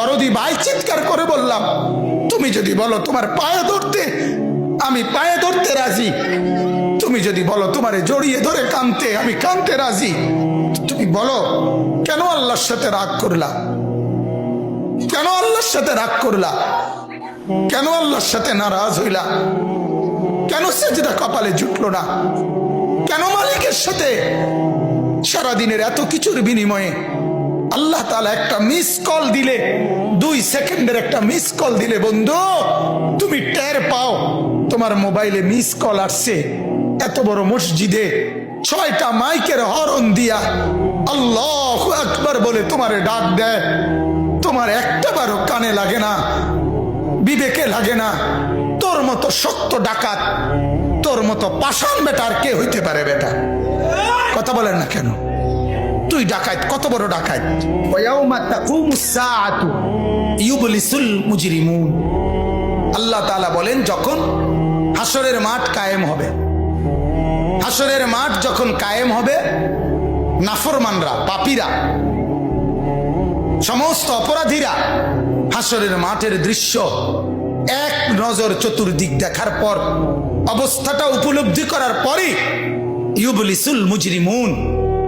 দরদি ভাই চিৎকার করে বললাম, তুমি যদি বলো তোমার পায়ে ধরতে, আমি পায়ে ধরতে রাজি। তুমি যদি বলো তোমারে জড়িয়ে ধরে কানতে, আমি কানতে রাজি। তুমি বলো, কেন আল্লাহর সাথে রাগ করলা? কেন আল্লাহর সাথে রাগ করলা? কেন আল্লাহর সাথে নারাজ হইলা? কেন সেজদা কপালে জুটলো না? কেন মালিকের সাথে সারাদিনের এত কিছুর বিনিময়ে আল্লাহ তালা একটা মিস কল দিলে, দুই সেকেন্ডের একটা মিস কল দিলে, বন্ধু, তুমি টের পাও, তোমার মোবাইলে মিস কল আসছে। এত বড় মসজিদে ছয়টা মাইকের হরণ দিয়া আল্লাহ একবার বলে তোমারে ডাক দেয়। তোমার একটা বারও কানে লাগে না, বিবেকে লাগে না। তোর মতো শক্ত ডাকাত, তোর মতো পাষাণ বেটা আর কে হইতে পারে বেটা? কথা বলেন না কেন? তুই ডাকাত কত বড় ডাকাত? ইউবলিসুল মুজরিমুন। আল্লাহ বলেন যখন হাসরের মাঠ কায়েম হবে হাসরের মাঠ যখন কায়েম হবে নাফরমানরা পাপীরা সমস্ত অপরাধীরা হাসরের মাঠের দৃশ্য এক নজর চতুর্দিক দেখার পর অবস্থাটা উপলব্ধি করার পরই ইউবলিসুল মুজরিমুন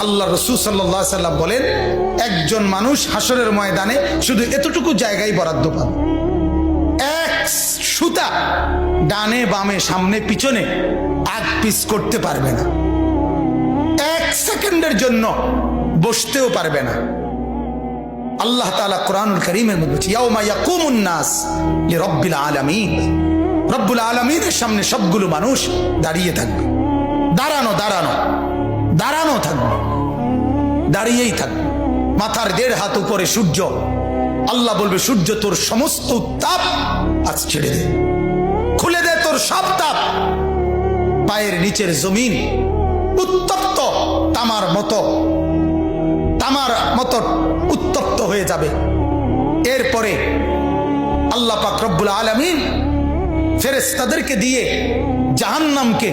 আল্লাহ রসুল সাল্লাহ সাল্লাম বলেন, একজন মানুষ হাসরের ময়দানে শুধু এতটুকু জায়গায় বরাদ্দ পাবে। এক সুতা ডানে, বামে, সামনে, পিছনে আগ পিস করতে পারবে না। এক সেকেন্ডের জন্য বসতেও পারবে না। আল্লাহ তাআলা কোরআনুল করিমের মধ্যে নাস আলামিন। রব্বুল আলামিনের সামনে সবগুলো মানুষ দাঁড়িয়ে থাকবে। দাঁড়ানো দাঁড়ানো দাঁড়ানো থাকবে। দাঁড়িয়েই থাকবে মাথার দেড় হাত উপরে সূর্য। আল্লাহ বলবে, সূর্য তোর সমস্ত তাপ আজ ছেড়ে দে। খুলে দে তোর সব তাপ। পায়ের নিচের জমিন উত্তপ্ত, তামার মতো। তামার মতো উত্তপ্ত হয়ে যাবে। এরপরে আল্লাহ পাক রব্বুল আলমিন ফেরেস্তাদেরকে দিয়ে জাহান্নামকে